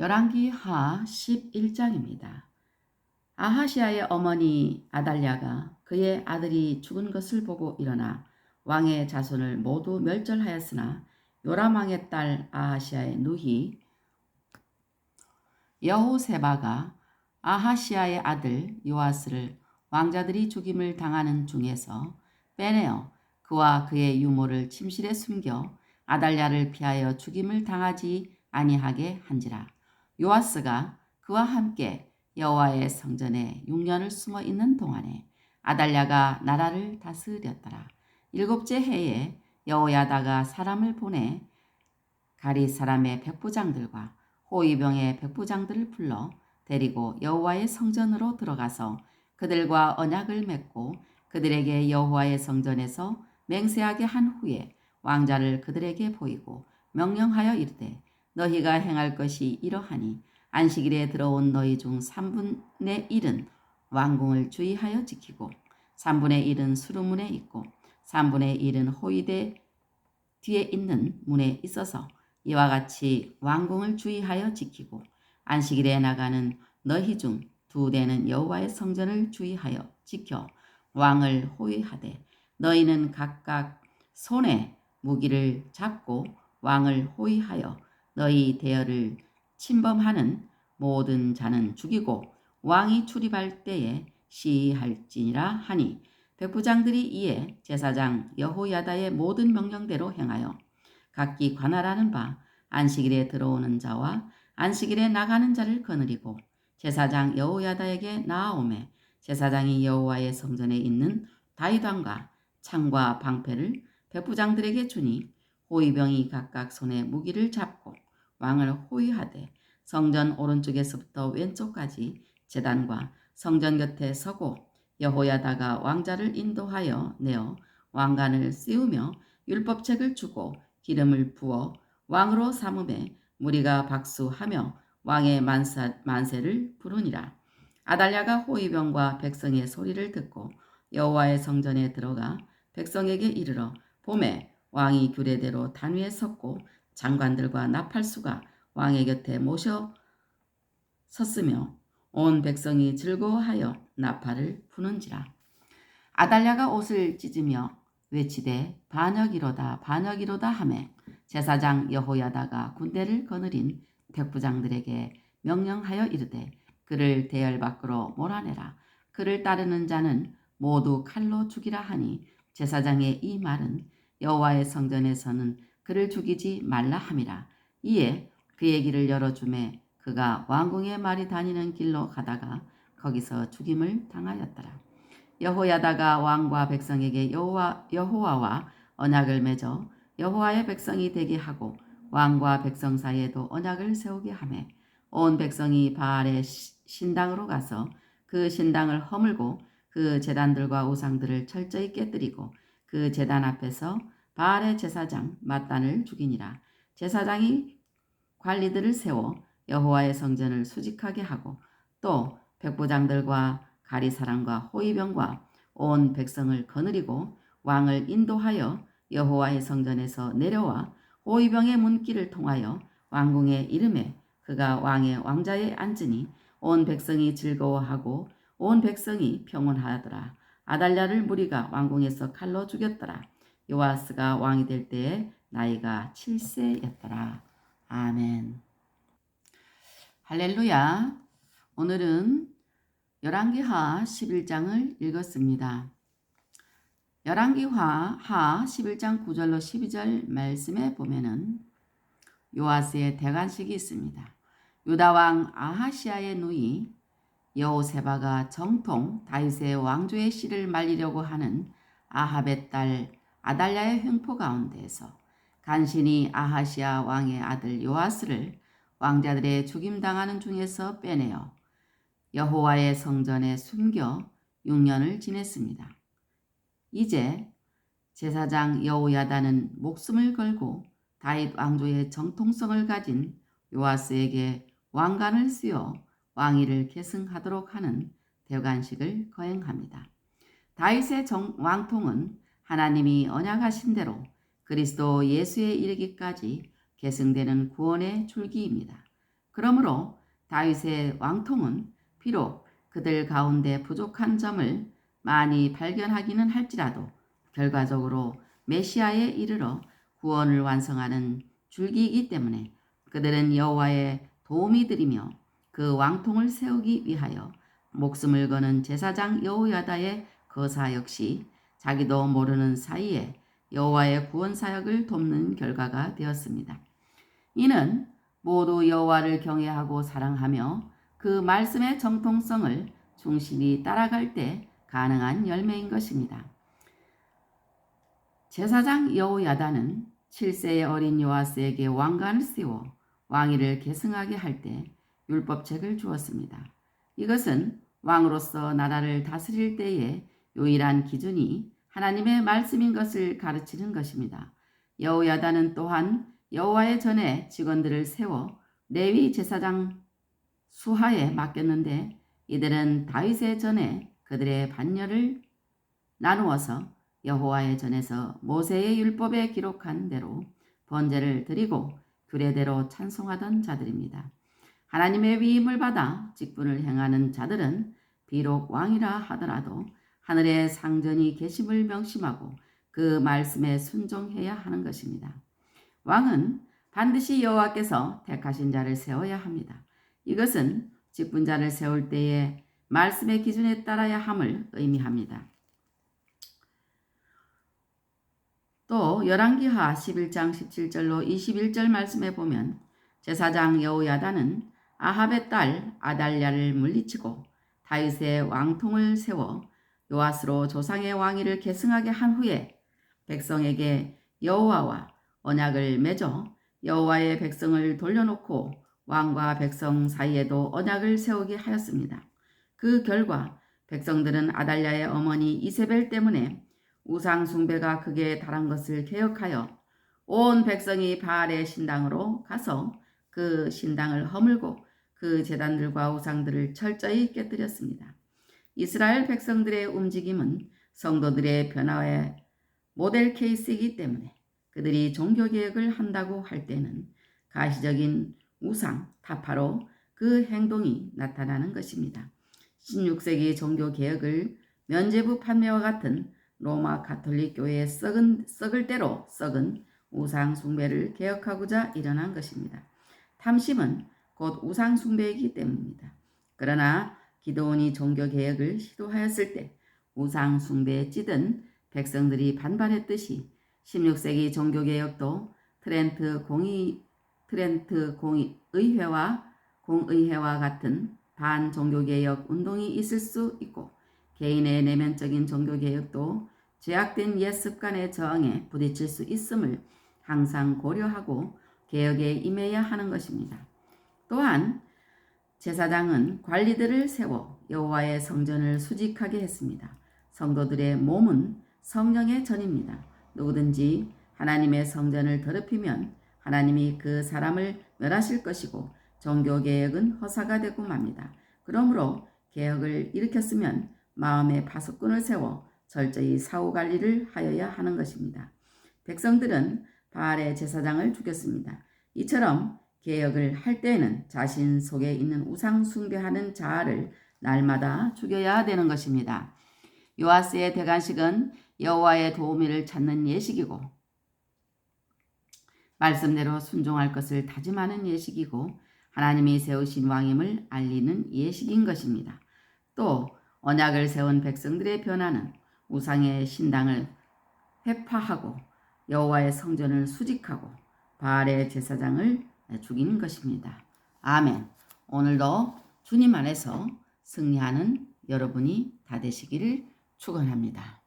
열왕기 하 11장입니다. 아하시아의 어머니 아달랴가 그의 아들이 죽은 것을 보고 일어나 왕의 자손을 모두 멸절하였으나 요람 왕의 딸 아하시아의 누히 여호세바가 아하시아의 아들 요아스를 왕자들이 죽임을 당하는 중에서 빼내어 그와 그의 유모를 침실에 숨겨 아달랴를 피하여 죽임을 당하지 아니하게 한지라. 요아스가 그와 함께 여호와의 성전에 6년을 숨어 있는 동안에 아달랴가 나라를 다스렸더라. 일곱째 해에 여호야다가 사람을 보내 가리 사람의 백부장들과 호위병의 백부장들을 불러 데리고 여호와의 성전으로 들어가서 그들과 언약을 맺고 그들에게 여호와의 성전에서 맹세하게 한 후에 왕자를 그들에게 보이고 명령하여 이르되 너희가 행할 것이 이러하니 안식일에 들어온 너희 중 3분의 1은 왕궁을 주의하여 지키고 3분의 1은 수루문에 있고 3분의 1은 호위대 뒤에 있는 문에 있어서 이와 같이 왕궁을 주의하여 지키고 안식일에 나가는 너희 중 두 대는 여호와의 성전을 주의하여 지켜 왕을 호위하되 너희는 각각 손에 무기를 잡고 왕을 호위하여 너희 대열을 침범하는 모든 자는 죽이고 왕이 출입할 때에 시할지니라 하니 백부장들이 이에 제사장 여호야다의 모든 명령대로 행하여 각기 관할하는 바 안식일에 들어오는 자와 안식일에 나가는 자를 거느리고 제사장 여호야다에게 나아오매 제사장이 여호와의 성전에 있는 다이단과 창과 방패를 백부장들에게 주니 호위병이 각각 손에 무기를 잡고 왕을 호위하되 성전 오른쪽에서부터 왼쪽까지 제단과 성전 곁에 서고 여호야다가 왕자를 인도하여 내어 왕관을 씌우며 율법책을 주고 기름을 부어 왕으로 삼음에 무리가 박수하며 왕의 만사, 만세를 부르니라. 아달랴가 호위병과 백성의 소리를 듣고 여호와의 성전에 들어가 백성에게 이르러 봄에 왕이 규례대로 단 위에 섰고 장관들과 나팔수가 왕의 곁에 모셔 섰으며 온 백성이 즐거워하여 나팔을 부는지라. 아달랴가 옷을 찢으며 외치되 반역이로다 반역이로다 하매 제사장 여호야다가 군대를 거느린 백부장들에게 명령하여 이르되 그를 대열 밖으로 몰아내라. 그를 따르는 자는 모두 칼로 죽이라 하니 제사장의 이 말은 여호와의 성전에서는 그를 죽이지 말라 함이라. 이에 그의 길을 열어주매 그가 왕궁의 말이 다니는 길로 가다가 거기서 죽임을 당하였더라. 여호야다가 왕과 백성에게 여호와, 여호와와 언약을 맺어 여호와의 백성이 되게 하고 왕과 백성 사이에도 언약을 세우게 하매 온 백성이 바알의 신당으로 가서 그 신당을 허물고 그 제단들과 우상들을 철저히 깨뜨리고 그 제단 앞에서 바알의 제사장 마단을 죽이니라. 제사장이 관리들을 세워 여호와의 성전을 수직하게 하고 또 백부장들과 가리사람과 호위병과 온 백성을 거느리고 왕을 인도하여 여호와의 성전에서 내려와 호위병의 문길을 통하여 왕궁에 이름에 그가 왕의 왕자에 앉으니 온 백성이 즐거워하고 온 백성이 평온하더라. 아달랴를 무리가 왕궁에서 칼로 죽였더라. 요아스가 왕이 될 때에 나이가 7세였더라. 아멘. 할렐루야. 오늘은 열왕기하 11장을 읽었습니다. 열왕기하 하 11장 9절로 12절 말씀에 보면은 요아스의 대관식이 있습니다. 유다 왕 아하시아의 누이 여호세바가 정통 다윗의 왕조의 씨를 말리려고 하는 아합의 딸 아달랴의 횡포 가운데에서 간신히 아하시아 왕의 아들 요아스를 왕자들의 죽임당하는 중에서 빼내어 여호와의 성전에 숨겨 6년을 지냈습니다. 이제 제사장 여호야다는 목숨을 걸고 다윗 왕조의 정통성을 가진 요아스에게 왕관을 씌워 왕위를 계승하도록 하는 대관식을 거행합니다. 다윗의 정, 왕통은 하나님이 언약하신 대로 그리스도 예수에 이르기까지 계승되는 구원의 줄기입니다. 그러므로 다윗의 왕통은 비록 그들 가운데 부족한 점을 많이 발견하기는 할지라도 결과적으로 메시아에 이르러 구원을 완성하는 줄기이기 때문에 그들은 여호와의 도움이 드리며 그 왕통을 세우기 위하여 목숨을 거는 제사장 여호야다의 거사 역시 자기도 모르는 사이에 여호와의 구원 사역을 돕는 결과가 되었습니다. 이는 모두 여호와를 경외하고 사랑하며 그 말씀의 정통성을 충실히 따라갈 때 가능한 열매인 것입니다. 제사장 여호야다는 7세의 어린 요아스에게 왕관을 씌워 왕위를 계승하게 할 때 율법책을 주었습니다. 이것은 왕으로서 나라를 다스릴 때의 유일한 기준이 하나님의 말씀인 것을 가르치는 것입니다. 여호야다는 또한 여호와의 전에 직원들을 세워 레위 제사장 수하에 맡겼는데 이들은 다윗의 전에 그들의 반열을 나누어서 여호와의 전에서 모세의 율법에 기록한 대로 번제를 드리고 규례대로 찬송하던 자들입니다. 하나님의 위임을 받아 직분을 행하는 자들은 비록 왕이라 하더라도 하늘의 상전이 계심을 명심하고 그 말씀에 순종해야 하는 것입니다. 왕은 반드시 여호와께서 택하신 자를 세워야 합니다. 이것은 직분자를 세울 때에 말씀의 기준에 따라야 함을 의미합니다. 또 열왕기하 11장 17절로 21절 말씀에 보면 제사장 여호야다는 아합의 딸 아달랴를 물리치고 다윗의 왕통을 세워 요아스로 조상의 왕위를 계승하게 한 후에 백성에게 여호와와 언약을 맺어 여호와의 백성을 돌려놓고 왕과 백성 사이에도 언약을 세우게 하였습니다. 그 결과 백성들은 아달랴의 어머니 이세벨 때문에 우상 숭배가 극에 달한 것을 개혁하여 온 백성이 바알의 신당으로 가서 그 신당을 허물고 그 재단들과 우상들을 철저히 깨뜨렸습니다. 이스라엘 백성들의 움직임은 성도들의 변화의 모델 케이스이기 때문에 그들이 종교개혁을 한다고 할 때는 가시적인 우상, 타파로 그 행동이 나타나는 것입니다. 16세기 종교개혁을 면제부 판매와 같은 로마 가톨릭 교회의 썩은, 썩을 대로 썩은 우상 숭배를 개혁하고자 일어난 것입니다. 탐심은 곧 우상 숭배이기 때문입니다. 그러나 기도원이 종교 개혁을 시도하였을 때 우상 숭배에 찌든 백성들이 반발했듯이 16세기 종교 개혁도 트렌트 공의 트렌트 공의 의회와 공의회와 같은 반 종교 개혁 운동이 있을 수 있고 개인의 내면적인 종교 개혁도 죄악된 옛 습관의 저항에 부딪힐 수 있음을 항상 고려하고 개혁에 임해야 하는 것입니다. 또한 제사장은 관리들을 세워 여호와의 성전을 수직하게 했습니다. 성도들의 몸은 성령의 전입니다. 누구든지 하나님의 성전을 더럽히면 하나님이 그 사람을 멸하실 것이고 종교 개혁은 허사가 되고 맙니다. 그러므로 개혁을 일으켰으면 마음의 파수꾼을 세워 철저히 사후 관리를 하여야 하는 것입니다. 백성들은 바알의 제사장을 죽였습니다. 이처럼 개혁을 할 때에는 자신 속에 있는 우상 숭배하는 자아를 날마다 죽여야 되는 것입니다. 요아스의 대관식은 여호와의 도우미를 찾는 예식이고 말씀대로 순종할 것을 다짐하는 예식이고 하나님이 세우신 왕임을 알리는 예식인 것입니다. 또 언약을 세운 백성들의 변화는 우상의 신당을 회파하고 여호와의 성전을 수직하고 바알의 제사장을 죽이는 것입니다. 아멘. 오늘도 주님 안에서 승리하는 여러분이 다 되시기를 축원합니다.